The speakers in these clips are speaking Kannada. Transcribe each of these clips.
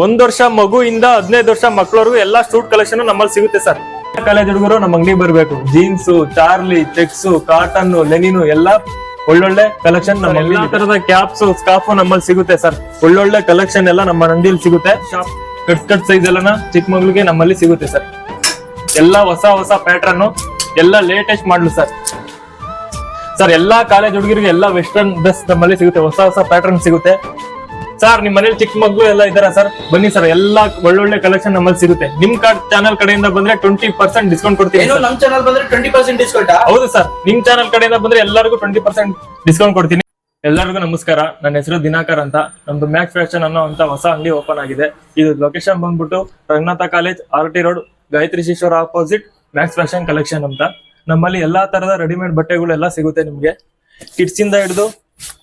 ಒಂದ್ ವರ್ಷ ಮಗುವಿಂದ ಹದಿನೈದು ವರ್ಷ ಮಕ್ಕಳವರೆಗೂ ಎಲ್ಲಾ ಸ್ಟೂಟ್ ಕಲೆಕ್ಷನ್ ನಮ್ಮಲ್ಲಿ ಸಿಗುತ್ತೆ ಸರ್. ಕಾಲೇಜ್ ಹುಡುಗರು ನಮ್ಮ ಅಂಗಡಿ ಬರಬೇಕು. Jeans Charlie checks cotton linen ಎಲ್ಲಾ ಒಳ್ಳೊಳ್ಳೆ ಕಲೆಕ್ಷನ್ ನಮ್ಮ ಎಲ್ಲಾ ತರದ ಕ್ಯಾಪ್ಸ್ ಸ್ಕಾರ್ಫ್ ನಮ್ಮಲ್ಲಿ ಸಿಗುತ್ತೆ ಸರ್. ಒಳ್ಳೊಳ್ಳೆ ಕಲೆಕ್ಷನ್ ಎಲ್ಲ ನಮ್ಮ ಅಂಗಡಿಯಲ್ಲಿ ಸಿಗುತ್ತೆ. ಶಾಪ್ ಕಟ್ ಕಟ್ ಸೈಜ್ ಎಲ್ಲ ಚಿಕ್ಕ ಮಗಳಿಗೆ ನಮ್ಮಲ್ಲಿ ಸಿಗುತ್ತೆ ಸರ್. ಎಲ್ಲಾ ಹೊಸ ಹೊಸ ಪ್ಯಾಟ್ರನ್ ಎಲ್ಲ ಲೇಟೆಸ್ಟ್ ಮಾಡ್ಲು ಸರ್. ಸರ್ ಎಲ್ಲಾ ಕಾಲೇಜ್ ಹುಡುಗರಿಗೆ ಎಲ್ಲಾ ವೆಸ್ಟರ್ನ್ ಡ್ರೆಸ್ ನಮ್ಮಲ್ಲಿ ಸಿಗುತ್ತೆ. ಹೊಸ ಹೊಸ ಪ್ಯಾಟರ್ನ್ ಸಿಗುತ್ತೆ. ಸರ್ ನಿಮ್ ಮನೇಲಿ ಚಿಕ್ಕ ಮಗು ಎಲ್ಲ ಇದಾರ ಸರ್ ಬನ್ನಿ ಸರ್ ಎಲ್ಲಾ ಒಳ್ಳೊಳ್ಳೆ ಕಲೆಕ್ಷನ್ ನಮ್ಮಲ್ಲಿ ಸಿಗುತ್ತೆ. ನಿಮ್ ಕಾರ್ಡ್ ಚಾನಲ್ ಕಡೆಯಿಂದ ಬಂದ್ರೆ ಟ್ವೆಂಟಿ ಪರ್ಸೆಂಟ್ ಡಿಸ್ಕೌಂಟ್ ಕೊಡ್ತೀವಿ ಏನು. ನಮ್ ಚಾನಲ್ ಬಂದ್ರೆ ಟ್ವೆಂಟಿ ಪರ್ಸೆಂಟ್ ಡಿಸ್ಕೌಂಟ್ ಹೌದು ಸರ್ ನಿಮ್ ಚಾನಲ್ ಕಡೆಯಿಂದ ಬಂದ್ರೆ ಎಲ್ಲರಿಗೂ ಟ್ವೆಂಟಿ ಪರ್ಸೆಂಟ್ ಡಿಸ್ಕೌಂಟ್ ಕೊಡ್ತೀನಿ. ಎಲ್ಲರಿಗೂ ನಮಸ್ಕಾರ. ನನ್ನ ಹೆಸರು ದಿನಾಕರ್ ಅಂತ. ನಮ್ದು ಮ್ಯಾಕ್ ಫ್ಯಾಷನ್ ಅನ್ನೋ ಅಂತ ಹೊಸ ಅಂಗಡಿ ಓಪನ್ ಆಗಿದೆ. ಇದು ಲೊಕೇಶನ್ ಬಂದ್ಬಿಟ್ಟು Ranganatha college R T road Gayatri ಶಿಶ್ವರ opposite Max fashion collection ಅಂತ. ನಮ್ಮಲ್ಲಿ ಎಲ್ಲಾ ತರದ ರೆಡಿಮೇಡ್ ಬಟ್ಟೆಗಳು ಎಲ್ಲ ಸಿಗುತ್ತೆ ನಿಮ್ಗೆ. ಕಿಡ್ಸ್ ಇಂದ ಹಿಡಿದು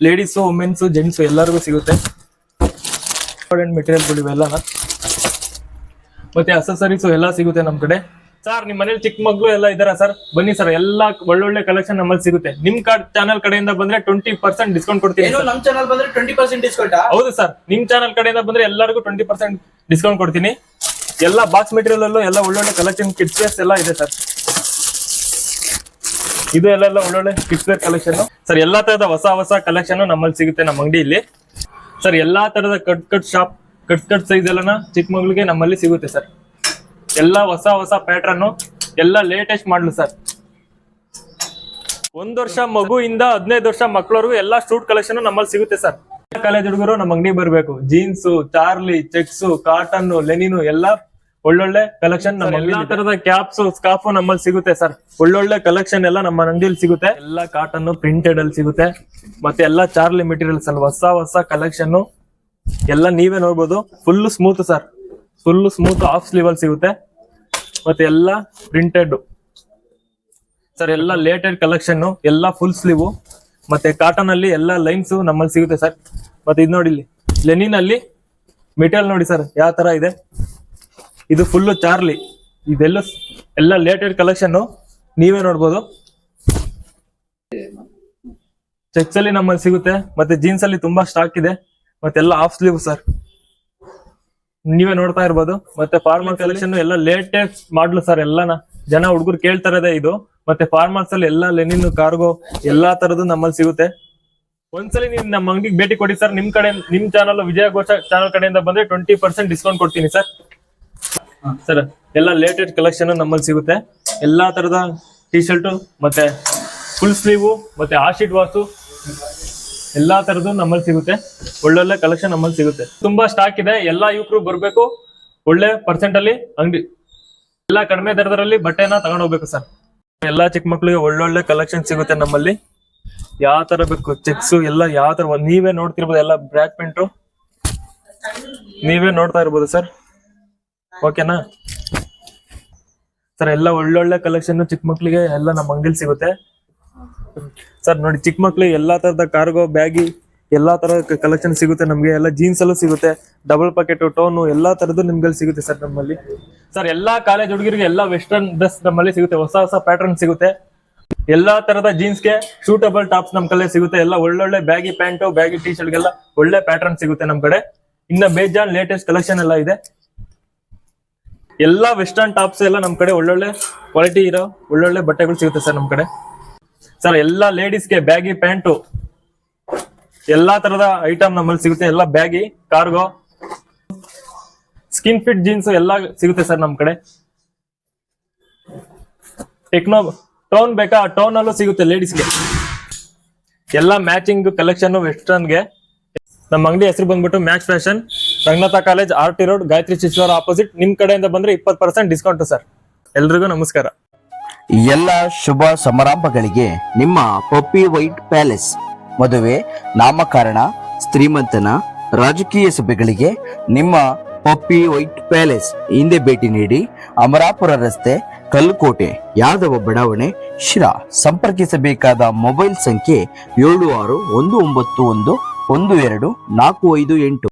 ಲೇಡೀಸು ವುಮೆನ್ಸು ಜೆಂಟ್ಸ್ ಎಲ್ಲರಿಗೂ ಸಿಗುತ್ತೆ. ಮೆಟೀರಿಯಲ್ಗಳು ಇವೆಲ್ಲನ ಮತ್ತೆ ಅಸೆಸರೀಸ್ ಎಲ್ಲ ಸಿಗುತ್ತೆ ನಮ್ ಕಡೆ. ಸರ್ ನಿಮ್ ಮನೇಲಿ ಚಿಕ್ಕ ಮಗ್ಳು ಎಲ್ಲ ಇದಾರ ಸರ್ ಬನ್ನಿ ಸರ್ ಎಲ್ಲ ಒಳ್ಳೊಳ್ಳೆ ಕಲೆಕ್ಷನ್ ನಮ್ಮಲ್ಲಿ ಸಿಗುತ್ತೆ. ನಿಮ್ ಕಾರ್ಡ್ ಚಾನಲ್ ಕಡೆಯಿಂದ ಬಂದ್ರೆ ಟ್ವೆಂಟಿ ಪರ್ಸೆಂಟ್ ಡಿಸ್ಕೌಂಟ್ ಕೊಡ್ತೀನಿ ಏನು sir. ನಮ್ ಚಾನಲ್ ಬಂದ್ರೆ ಟ್ವೆಂಟಿ ಪರ್ಸೆಂಟ್ ಡಿಸ್ಕೌಂಟ್ ಹೌದು ಸರ್ ನಿಮ್ ಚಾನಲ್ ಕಡೆಯಿಂದ ಬಂದ್ರೆ ಎಲ್ಲರಿಗೂ ಟ್ವೆಂಟಿ ಪರ್ಸೆಂಟ್ ಡಿಸ್ಕೌಂಟ್ ಕೊಡ್ತೀನಿ. ಎಲ್ಲ ಬಾಕ್ಸ್ ಮೆಟೀರಿಯಲ್ ಅಲ್ಲೂ ಎಲ್ಲ ಒಳ್ಳೊಳ್ಳೆ ಕಲೆಕ್ಷನ್ ಕಿಡ್ಸ್ ವೇರ್ಸ್ ಎಲ್ಲ ಇದೆ ಸರ್ ಇದು ಎಲ್ಲ ಎಲ್ಲ ಒಳ್ಳೊಳ್ಳೆ ಕಿಡ್ಸ್ ವೇರ್ ಕಲೆಕ್ಷನ್ ಸರ್ ಎಲ್ಲಾ ತರದ ಹೊಸ ಹೊಸ ಕಲೆಕ್ಷನ್ ನಮ್ಮಲ್ಲಿ ಸಿಗುತ್ತೆ ನಮ್ಮ ಅಂಗಡಿಯಲ್ಲಿ. ಸರ್, ಎಲ್ಲಾ ತರದ cut cut shop, cut cut size ಎಲ್ಲ ಚಿಕ್ಕಮಗಳಿಗೆ ನಮ್ಮಲ್ಲಿ ಸಿಗುತ್ತೆ ಸರ್. ಎಲ್ಲ ಹೊಸ ಹೊಸ ಪ್ಯಾಟ್ರನ್ ಎಲ್ಲ ಲೇಟೆಸ್ಟ್ ಮಾಡ್ಲು ಸರ್. ಒಂದ್ ವರ್ಷ ಮಗುವಿಂದ ಹದಿನೈದು ವರ್ಷ ಮಕ್ಕಳವರೆಗೂ ಎಲ್ಲಾ ಸ್ಟೂಟ್ ಕಲೆಕ್ಷನ್ ನಮ್ಮಲ್ಲಿ ಸಿಗುತ್ತೆ ಸರ್. ಕಾಲೇಜ್ ಹುಡುಗರು ನಮ್ಮ ಅಂಗಡಿ ಬರ್ಬೇಕು. Jeans Charlie checks cotton linen ಎಲ್ಲಾ ಒಳ್ಳೊಳ್ಳೆ ಕಲೆಕ್ಷನ್ ನಮ್ಮ ಎಲ್ಲಾ ತರದ ಕ್ಯಾಪ್ಸ್ ಸ್ಕಾಫ್ ನಮ್ಮಲ್ಲಿ ಸಿಗುತ್ತೆ ಸರ್. ಒಳ್ಳೊಳ್ಳೆ ಕಲೆಕ್ಷನ್ ಎಲ್ಲ ನಮ್ಮ ಅಂಗಡಿಯಲ್ಲಿ ಸಿಗುತ್ತೆ. ಎಲ್ಲಾ ಕಾಟನ್ ಪ್ರಿಂಟೆಡ್ ಅಲ್ಲಿ ಸಿಗುತ್ತೆ. ಮತ್ತೆ ಎಲ್ಲಾ ಚಾರ್ಲಿ ಮೆಟೀರಿಯಲ್ಸ್ ಅಲ್ಲಿ ಹೊಸ ಹೊಸ ಕಲೆಕ್ಷನ್ ಎಲ್ಲ ನೀವೇ ನೋಡ್ಬೋದು. Full smooth sir. Full smooth half sleeve ಅಲ್ಲಿ ಸಿಗುತ್ತೆ. ಮತ್ತೆ ಎಲ್ಲ ಪ್ರಿಂಟೆಡ್ ಸರ್ ಎಲ್ಲ ಲೇಟೆಡ್ ಕಲೆಕ್ಷನ್ ಎಲ್ಲ ಫುಲ್ ಸ್ಲೀವ್ ಮತ್ತೆ ಕಾಟನ್ ಅಲ್ಲಿ ಎಲ್ಲ ಲೈನ್ಸ್ ನಮ್ಮಲ್ಲಿ ಸಿಗುತ್ತೆ ಸರ್. ಮತ್ತೆ ಇದು ನೋಡಿ ಇಲ್ಲಿ. ಲೆನಿನ್ ಅಲ್ಲಿ ಮೆಟೀರಿಯಲ್ ನೋಡಿ ಸರ್ ಯಾವ ತರ ಇದೆ? ಇದು ಫುಲ್ ಚಾರ್ಲಿ ಇದೆಲ್ಲ ಎಲ್ಲ ಲೇಟೆಡ್ ಕಲೆಕ್ಷನ್ ನೀವೇ ನೋಡ್ಬೋದು. ಚೆಕ್ಸ್ ಅಲ್ಲಿ ನಮ್ಮಲ್ಲಿ ಸಿಗುತ್ತೆ. ಮತ್ತೆ ಜೀನ್ಸ್ ಅಲ್ಲಿ ತುಂಬಾ ಸ್ಟಾಕ್ ಇದೆ. ಮತ್ತೆಲ್ಲ ಆಫ್ ಸ್ಲೀವ್ ಸರ್ ನೀವೇ ನೋಡ್ತಾ ಇರ್ಬೋದು. ಮತ್ತೆ ಫಾರ್ಮಲ್ ಕಲೆಕ್ಷನ್ ಎಲ್ಲ ಲೇಟೆಸ್ಟ್ ಮಾಡ್ಲು ಸರ್ ಎಲ್ಲಾನ. ಜನ ಹುಡುಗರು ಕೇಳ್ತಾರದೇ ಇದು. ಮತ್ತೆ ಫಾರ್ಮಲ್ಸ್ ಅಲ್ಲಿ ಎಲ್ಲ ಲೆನಿನ್ ಕಾರ್ಗೋ ಎಲ್ಲಾ ತರದ್ದು ನಮ್ಮಲ್ಲಿ ಸಿಗುತ್ತೆ. ಒಂದ್ಸಲಿ ನೀವು ನಮ್ಮ ಅಂಗಡಿಗೆ ಭೇಟಿ ಕೊಡಿ ಸರ್ ನಿಮ್ ಕಡೆ, ನಿಮ್ ಚಾನಲ್ ವಿಜಯ ಘೋಷ ಚಾನಲ್ ಕಡೆಯಿಂದ ಬಂದ್ರೆ ಟ್ವೆಂಟಿ ಪರ್ಸೆಂಟ್ ಡಿಸ್ಕೌಂಟ್ ಕೊಡ್ತೀನಿ ಸರ್ ಸರ್ ಎಲ್ಲ ಲೇಟೆಸ್ಟ್ ಕಲೆಕ್ಷನ್ ನಮ್ಮಲ್ಲಿ ಸಿಗುತ್ತೆ. ಎಲ್ಲಾ ತರದ ಟಿ ಶರ್ಟ್ ಮತ್ತೆ ಫುಲ್ ಸ್ಲೀವು ಮತ್ತೆ ಆಶಿಟ್ ವಾಸು ಎಲ್ಲಾ ತರದ್ದು ನಮ್ಮಲ್ಲಿ ಸಿಗುತ್ತೆ. ಒಳ್ಳೊಳ್ಳೆ ಕಲೆಕ್ಷನ್ ನಮ್ಮಲ್ಲಿ ಸಿಗುತ್ತೆ. ತುಂಬಾ ಸ್ಟಾಕ್ ಇದೆ. ಎಲ್ಲಾ ಯುವಕರು ಬರ್ಬೇಕು. ಒಳ್ಳೆ ಪರ್ಸೆಂಟ್ ಅಲ್ಲಿ ಅಂಗಡಿ. ಎಲ್ಲಾ ಕಡಿಮೆ ದರದಲ್ಲಿ ಬಟ್ಟೆನ ತಗೊಂಡ್ ಹೋಗ್ಬೇಕು ಸರ್ ಎಲ್ಲಾ ಚಿಕ್ಕ ಮಕ್ಳಿಗೆ ಒಳ್ಳೊಳ್ಳೆ ಕಲೆಕ್ಷನ್ ಸಿಗುತ್ತೆ ನಮ್ಮಲ್ಲಿ. ಯಾವ ತರ ಬೇಕು? ಚೆಕ್ಸ್ ಎಲ್ಲ ಯಾವ ತರ? ನೀವೇ ನೋಡ್ತಿರ್ಬೋದು. ಎಲ್ಲ ಬ್ರ್ಯಾಕ್ ಪ್ಯಾಂಟು ನೀವೇ ನೋಡ್ತಾ ಇರ್ಬೋದು ಸರ್ ಓಕೆನಾ ಸರ್ ಎಲ್ಲ ಒಳ್ಳೊಳ್ಳೆ ಕಲೆಕ್ಷನ್ ಚಿಕ್ಕ ಮಕ್ಕಳಿಗೆ ಎಲ್ಲ ನಮ್ಮ ಅಂಗಡಿಲಿ ಸಿಗುತ್ತೆ. ಸರ್ ನೋಡಿ ಚಿಕ್ಕ ಮಕ್ಳಿಗೆ ಎಲ್ಲಾ ತರದ ಕಾರ್ಗೋ ಬ್ಯಾಗಿ ಎಲ್ಲಾ ತರದ ಕಲೆಕ್ಷನ್ ಸಿಗುತ್ತೆ ನಮ್ಗೆ. ಎಲ್ಲ ಜೀನ್ಸ್ ಅಲ್ಲೂ ಸಿಗುತ್ತೆ. ಡಬಲ್ ಪಾಕೆಟ್ ಟೋನು ಎಲ್ಲಾ ತರದ್ದು ನಿಮ್ಗೆ ಸಿಗುತ್ತೆ ಸರ್ ನಮ್ಮಲ್ಲಿ. ಸರ್ ಎಲ್ಲಾ ಕಾಲೇಜ್ ಹುಡುಗರಿಗೆ ಎಲ್ಲಾ ವೆಸ್ಟರ್ನ್ ಡ್ರೆಸ್ ನಮ್ಮಲ್ಲಿ ಸಿಗುತ್ತೆ. ಹೊಸ ಹೊಸ ಪ್ಯಾಟರ್ನ್ ಸಿಗುತ್ತೆ. ಎಲ್ಲಾ ತರದ ಜೀನ್ಸ್ಗೆ ಸೂಟಬಲ್ ಟಾಪ್ಸ್ ನಮ್ ಕಡೆ ಸಿಗುತ್ತೆ. ಎಲ್ಲ ಒಳ್ಳೊಳ್ಳೆ ಬ್ಯಾಗಿ ಪ್ಯಾಂಟು ಬ್ಯಾಗಿ ಟಿ ಶರ್ಟ್ಗೆಲ್ಲ ಒಳ್ಳೆ ಪ್ಯಾಟರ್ನ್ ಸಿಗುತ್ತೆ ನಮ್ ಕಡೆ. ಇನ್ನ ಬೇಜಾನ್ ಲೇಟೆಸ್ಟ್ ಕಲೆಕ್ಷನ್ ಎಲ್ಲ ಇದೆ. ಎಲ್ಲಾ ವೆಸ್ಟರ್ನ್ ಟಾಪ್ಸ್ ಎಲ್ಲ ನಮ್ ಕಡೆ ಒಳ್ಳೊಳ್ಳೆ ಕ್ವಾಲಿಟಿ ಇರೋ, ಒಳ್ಳೊಳ್ಳೆ ಬಟ್ಟೆಗಳು ಸಿಗುತ್ತೆ ಸರ್ ನಮ್ ಕಡೆ. ಸರ್ ಎಲ್ಲಾ ಲೇಡೀಸ್ಗೆ ಬ್ಯಾಗಿ ಪ್ಯಾಂಟು ಎಲ್ಲಾ ತರದ ಐಟಮ್ ನಮ್ಮಲ್ಲಿ ಸಿಗುತ್ತೆ. ಎಲ್ಲ baggy cargo skin fit jeans ಎಲ್ಲ ಸಿಗುತ್ತೆ ಸರ್ ನಮ್ ಕಡೆ. ಟೆಕ್ನೋ ಟೌನ್ ಬೇಕಾ? ಟೌನ್ ಅಲ್ಲೂ ಸಿಗುತ್ತೆ ಲೇಡೀಸ್ಗೆ ಎಲ್ಲ ಮ್ಯಾಚಿಂಗ್ ಕಲೆಕ್ಷನ್ ವೆಸ್ಟರ್ನ್ಗೆ ನಮ್ಮ ಅಂಗಡಿ ಹೆಸರು ಬಂದ್ಬಿಟ್ಟು match fashion Ranganatha college R T road, Gayatri ಶಿಶ್ವರ opposite ನಿಮ್ ಕಡೆಯಿಂದ ಬಂದ್ರೆ ಇಪ್ಪತ್ತು ಪರ್ಸೆಂಟ್ ಡಿಸ್ಕೌಂಟ್ ಸರ್. ಎಲ್ರಿಗೂ ನಮಸ್ಕಾರ. ಎಲ್ಲ ಶುಭ ಸಮಾರಂಭಗಳಿಗೆ ನಿಮ್ಮ ಪಪ್ಪಿ ವೈಟ್ ಪ್ಯಾಲೇಸ್. ಮದುವೆ, ನಾಮಕರಣ ಶ್ರೀಮಂತನ ರಾಜಕೀಯ ಸಭೆಗಳಿಗೆ ನಿಮ್ಮ ಪಪ್ಪಿ ವೈಟ್ ಪ್ಯಾಲೇಸ್. ಹಿಂದೆ ಭೇಟಿ ನೀಡಿ ಅಮರಾಪುರ ರಸ್ತೆ, ಕಲ್ಲುಕೋಟೆ, ಯಾದವ ಬಡಾವಣೆ, ಶಿರಾ. ಸಂಪರ್ಕಿಸಬೇಕಾದ ಮೊಬೈಲ್ ಸಂಖ್ಯೆ ಏಳು ಆರು ಒಂದು ಒಂಬತ್ತು ಒಂದು ಒಂದು ಎರಡು ನಾಲ್ಕು ಐದು ಎಂಟು.